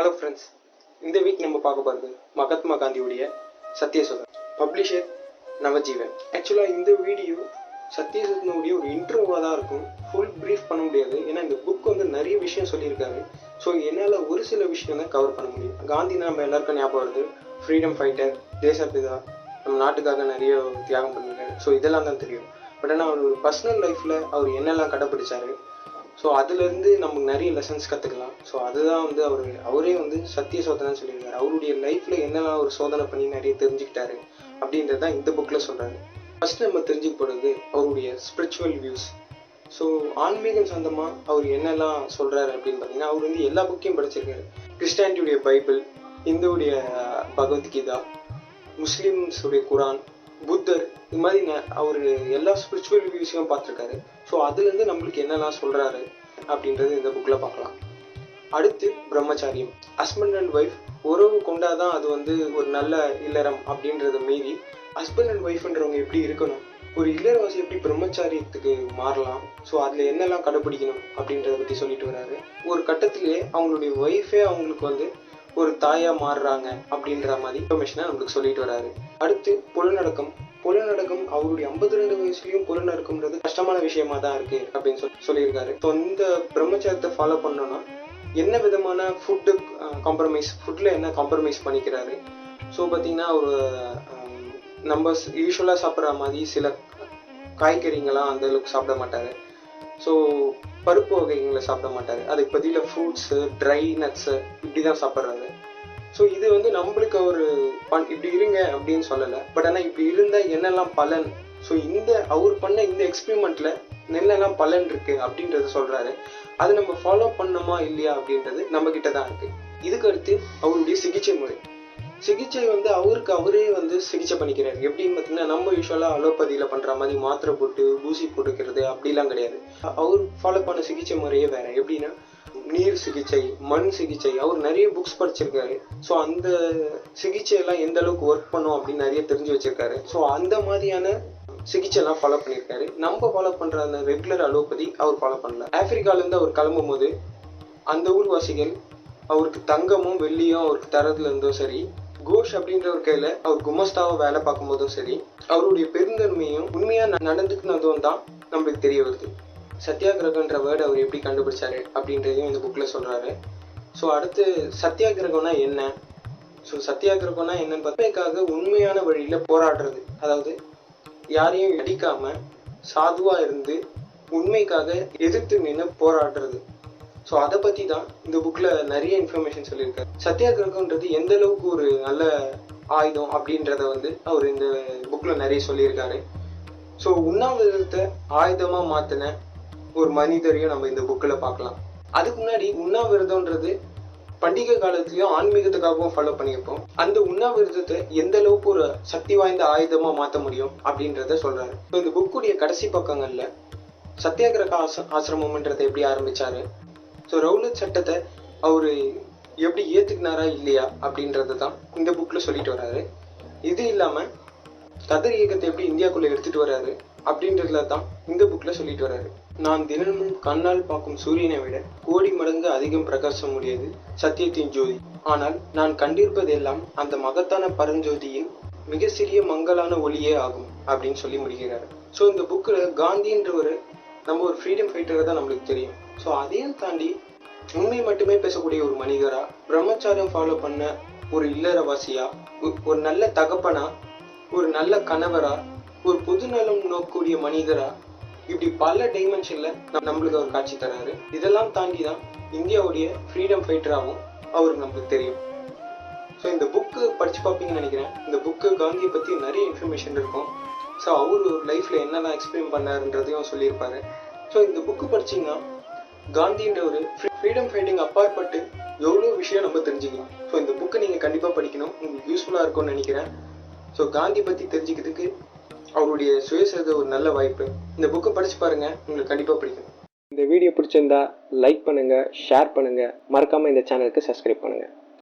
Hello friends இந்த week நம்ம பார்க்க போகிறது மகாத்மா காந்தியுடைய சத்யசோதன் பப்ளிஷர் நவஜீவன். ஆக்சுவலாக இந்த வீடியோ சத்யசோதனுடைய ஒரு இன்ட்ரோவாக தான் இருக்கும். ஃபுல் ப்ரீஃப் பண்ண முடியாது. ஏன்னா இந்த புக் வந்து நிறைய விஷயம் சொல்லியிருக்காரு. ஸோ என்னால் ஒரு சில விஷயம் தான் கவர் பண்ண முடியும். காந்தி நம்ம எல்லாருக்கும் ஞாபகம் வருது. ஃப்ரீடம் ஃபைட்டர் தேசப்பிதா. நம்ம நாட்டுக்காக நிறைய தியாகம் பண்ணியிருக்காரு. ஸோ இதெல்லாம் தான் தெரியும். பட் ஆனால் அவர் ஒரு பர்சனல் லைஃப்பில் அவர் என்னெல்லாம் கடைப்பிடிச்சாரு? ஸோ அதுலேருந்து நமக்கு நிறைய லெசன்ஸ் கற்றுக்கலாம் ஸோ அதுதான் வந்து அவர் அவரே வந்து சத்திய சோதனை சொல்லியிருக்காரு. அவருடைய லைஃப்பில் என்னெல்லாம் ஒரு சோதனை பண்ணி நிறைய தெரிஞ்சுக்கிட்டாரு அப்படின்றது தான் இந்த புக்கில் சொல்கிறாரு ஃபஸ்ட் நம்ம தெரிஞ்சுக்க போகிறது அவருடைய ஸ்பிரிச்சுவல் வியூஸ் ஸோ ஆன்மீகம் சொந்தமாக அவர் என்னெல்லாம் சொல்கிறாரு அப்படின்னு பார்த்தீங்கன்னா அவர் வந்து எல்லா புக்கையும் படிச்சிருக்காரு. கிறிஸ்டானிட்டியுடைய பைபிள் இந்துவுடைய பகவத்கீதா முஸ்லீம்ஸுடைய குரான் புத்தர் இது மாதிரி அவர் எல்லா ஸ்பிரிச்சுவல் விஷயமும் பார்த்துருக்காரு. ஸோ அதுலேருந்து நம்மளுக்கு என்னெல்லாம் சொல்கிறாரு அப்படின்றது இந்த புக்கில் பார்க்கலாம். அடுத்து பிரம்மச்சாரியம். ஹஸ்பண்ட் அண்ட் ஒய்ஃப் உறவு கொண்டாதான் அது வந்து ஒரு நல்ல இல்லறம் அப்படின்றத மீறி ஹஸ்பண்ட் அண்ட் ஒய்ஃப்ன்றவங்க எப்படி இருக்கணும்? ஒரு இல்லறவாசி எப்படி பிரம்மச்சாரியத்துக்கு மாறலாம்? ஸோ அதில் என்னெல்லாம் கடைப்பிடிக்கணும் அப்படின்றத பற்றி சொல்லிட்டு வராரு. ஒரு கட்டத்திலேயே அவங்களுடைய ஒய்ஃபே அவங்களுக்கு வந்து ஒரு தாயா மாறுறாங்க அப்படின்ற மாதிரி இன்ஃபர்மேஷனை நம்மளுக்கு சொல்லிட்டு வராரு. அடுத்து புலநடக்கம் புலநடக்கம் அவருடைய ஐம்பத்தி ரெண்டு வயசுலயும் புலநடக்கம்ன்றது கஷ்டமான விஷயமா தான் இருக்கு அப்படின்னு சொல்லி சொல்லியிருக்காரு. ஸோ இந்த பிரம்மச்சாரத்தை ஃபாலோ பண்ணோம்னா என்ன விதமான ஃபுட்டு காம்ப்ரமைஸ் ஃபுட்டில் என்ன காம்ப்ரமைஸ் பண்ணிக்கிறாரு? ஸோ பார்த்தீங்கன்னா ஒரு நம்ம யூஸ்வலாக சாப்பிட்ற மாதிரி சில காய்கறிங்களாம் அந்த அளவுக்கு சாப்பிட மாட்டாரு. ஸோ பருப்பு வகைகளை சாப்பிட மாட்டார் அதுக்கு பதிலாக ஃப்ரூட்ஸு ட்ரை நட்ஸு இப்படி தான் சாப்பிட்றாரு ஸோ இது வந்து நம்மளுக்கு ஒரு பண் இப்படி இருங்க அப்படின்னு சொல்லலை. பட் ஆனால் இப்படி இருந்தால் என்னெல்லாம் பலன்? ஸோ இந்த அவர் பண்ண இந்த எக்ஸ்பிரிமெண்ட்டில் என்னெல்லாம் பலன் இருக்குது அப்படின்றத சொல்கிறாரு அதை நம்ம ஃபாலோ பண்ணோமா இல்லையா அப்படின்றது நம்மக்கிட்ட தான் இருக்குது இதுக்கு அடுத்து அவருடைய சிகிச்சை முறை. சிகிச்சை வந்து அவருக்கு அவரே வந்து சிகிச்சை பண்ணிக்கிறாரு. எப்படின்னு பார்த்தீங்கன்னா நம்ம யூஸ்வலாக அலோபதியில் பண்ணுற மாதிரி மாத்திரை போட்டு ஊசி போட்டுக்கிறது அப்படிலாம் கிடையாது. அவர் ஃபாலோ பண்ண சிகிச்சை முறையே வேறு. எப்படின்னா நீர் சிகிச்சை மண் சிகிச்சை அவர் நிறைய புக்ஸ் படிச்சிருக்காரு. ஸோ அந்த சிகிச்சையெல்லாம் எந்த அளவுக்கு ஒர்க் பண்ணும் அப்படின்னு நிறைய தெரிஞ்சு வச்சிருக்காரு. ஸோ அந்த மாதிரியான சிகிச்சை எல்லாம் ஃபாலோ பண்ணியிருக்காரு நம்ம ஃபாலோ பண்ணுற அந்த ரெகுலர் அலோபதி அவர் ஃபாலோ பண்ணல. ஆப்பிரிக்கால அவர் கிளம்பும் போது அந்த ஊர்வாசிகள் அவருக்கு தங்கமும் வெள்ளியும் அவருக்கு தரதுல இருந்தும் சரி கோஷ் அப்படின்ற ஒரு கையில அவர் குமஸ்தாவை வேலை பார்க்கும்போதும் சரி அவருடைய பெருந்தன்மையும் உண்மையா நடந்துக்குனதும் நடந்துக்கினதும் தான் நம்மளுக்கு தெரிய வருது. சத்தியாகிரகன்ற வேர்டு அவர் எப்படி கண்டுபிடிச்சாரு அப்படின்றதையும் இந்த புக்கில் சொல்கிறாரு ஸோ அடுத்து சத்தியாகிரகம்னா என்ன? ஸோ சத்தியாகிரகம்னா என்னன்னு பார்த்தீங்கன்னா உண்மையான வழியில் போராடுறது. அதாவது யாரையும் அடிக்காமல் சாதுவாக இருந்து உண்மைக்காக எதிர்த்து நின்று போராடுறது. ஸோ அதை பற்றி தான் இந்த புக்கில் நிறைய இன்ஃபர்மேஷன் சொல்லியிருக்காரு. சத்தியாகிரகம்ன்றது எந்த அளவுக்கு ஒரு நல்ல ஆயுதம் அப்படின்றத வந்து அவர் இந்த புக்கில் நிறைய சொல்லியிருக்காரு. ஸோ உண்ணாவிரதத்தை ஆயுதமாக மாத்தின ஒரு மனிதரையும் நம்ம இந்த புக்கில் பார்க்கலாம். அதுக்கு முன்னாடி உண்ணாவிரதம்ன்றது பண்டிகை காலத்துலயும் ஆன்மீகத்துக்காகவும் ஃபாலோ பண்ணியிருப்போம். அந்த உண்ணாவிரதத்தை எந்த அளவுக்கு ஒரு சக்தி வாய்ந்த ஆயுதமா மாற்ற முடியும் அப்படின்றத சொல்றாரு. இப்போ இந்த புக்குடைய கடைசி பக்கங்கள்ல சத்தியாகிரக ஆச ஆசிரமம்ன்றதை எப்படி ஆரம்பிச்சாரு? ஸோ ரவுலட் சட்டத்தை அவர் எப்படி ஏற்றுக்கினாரா இல்லையா அப்படின்றத தான் இந்த புக்ல சொல்லிட்டு வராரு. இது இல்லாமல் கதர் இயக்கத்தை எப்படி இந்தியாக்குள்ளே எடுத்துட்டு வராரு அப்படின்றதுல தான் இந்த புக்ல சொல்லிட்டு வராரு. நான் தினமும் கண்ணால் பார்க்கும் சூரியனை விட கோடி மடங்கு அதிகம் பிரகாசம் உடையது சத்தியத்தின் ஜோதி. ஆனால் நான் கண்டிருப்பதெல்லாம் அந்த மகத்தான பரஞ்சோதியின் மிக சிறிய மங்கலான ஒளியே ஆகும் அப்படின்னு சொல்லி முடிகிறார் ஸோ இந்த புக்கில் காந்தின்ற ஒரு நம்ம ஒரு ஃப்ரீடம் ஃபைட்டர் தான் நம்மளுக்கு தெரியும். ஸோ அதையும் தாண்டி உண்மை மட்டுமே பேசக்கூடிய ஒரு மனிதரா பிரம்மச்சாரியம் ஃபாலோ பண்ண ஒரு இல்லறவாசியா ஒரு நல்ல தகப்பனா ஒரு நல்ல கணவரா ஒரு பொதுநலம் நோக்கக்கூடிய மனிதரா இப்படி பல டைமென்ஷன்ல நம்மளுக்கு அவர் காட்சி தராரு. இதெல்லாம் தாண்டி தான் இந்தியாவுடைய ஃப்ரீடம் ஃபைட்டராகவும் அவருக்கு நம்மளுக்கு தெரியும். ஸோ இந்த புக்கு படிச்சு பார்ப்பீங்கன்னு நினைக்கிறேன். இந்த புக்கு காந்தியை பற்றி நிறைய இன்ஃபர்மேஷன் இருக்கும். ஸோ அவர் ஒரு லைஃப்பில் என்னெல்லாம் எக்ஸ்பிளைன் பண்ணாருன்றதையும் சொல்லியிருப்பாரு. ஸோ இந்த புக்கு படிச்சீங்கன்னா காந்தின்ற ஒரு ஃப்ரீடம் ஃபைட்டிங் அப்பாற்பட்டு எவ்வளோ விஷயம் நம்ம தெரிஞ்சுக்கலாம். ஸோ இந்த புக்கை நீங்கள் கண்டிப்பாக படிக்கணும். உங்களுக்கு யூஸ்ஃபுல்லாக இருக்கும்னு நினைக்கிறேன். ஸோ காந்தி பற்றி தெரிஞ்சுக்கிறதுக்கு அவருடைய சுயசரிதை ஒரு நல்ல வாய்ப்பு. இந்த புக்கை படித்து பாருங்கள் உங்களுக்கு கண்டிப்பாக பிடிக்கும். இந்த வீடியோ பிடிச்சிருந்தா லைக் பண்ணுங்கள் ஷேர் பண்ணுங்க. மறக்காமல் இந்த சேனலுக்கு சப்ஸ்கிரைப் பண்ணுங்கள்